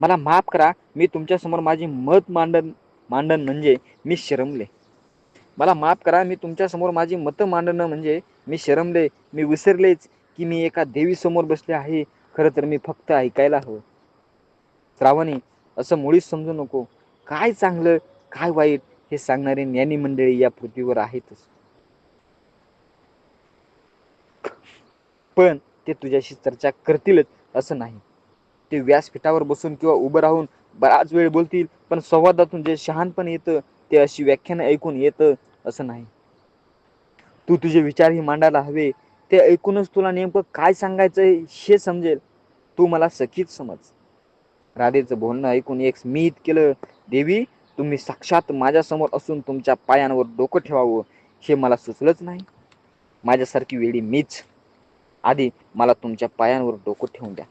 मला माफ करा मी तुमच्यासमोर माझे मत मांडण मांडण म्हणजे मी शरमले. मला माफ करा मी तुमच्यासमोर माझी मतं मांडणं म्हणजे मी शरमले मी विसरलेच की मी एका देवीसमोर बसले आहे खरं तर मी फक्त ऐकायला हवं. श्रावणी असं मुळीच समजू नको. काय चांगलं काय वाईट हे सांगणारे ज्ञानी मंडळी या पृथ्वीवर आहेतच. पण ते तुझ्याशी चर्चा करतीलच असं नाही. ते व्यासपीठावर बसून किंवा उभं राहून बराच वेळ बोलतील पण संवादातून जे शहाणपण येतं ते अशी व्याख्यानं ऐकून येतं असं नाही. तू तुझे विचारही मांडायला हवे ते ऐकूनच तुला नेमकं काय सांगायचं हे समजेल. तू मला सखीच समज. राधेचं बोलणं ऐकून एक स्मित केलं देवी तुम्ही साक्षात माझ्यासमोर असून तुमच्या पायांवर डोकं ठेवावं हे मला सुचलंच नाही. माझ्यासारखी वेळी मीच. आधी मला तुमच्या पायांवर डोकं ठेवून द्या.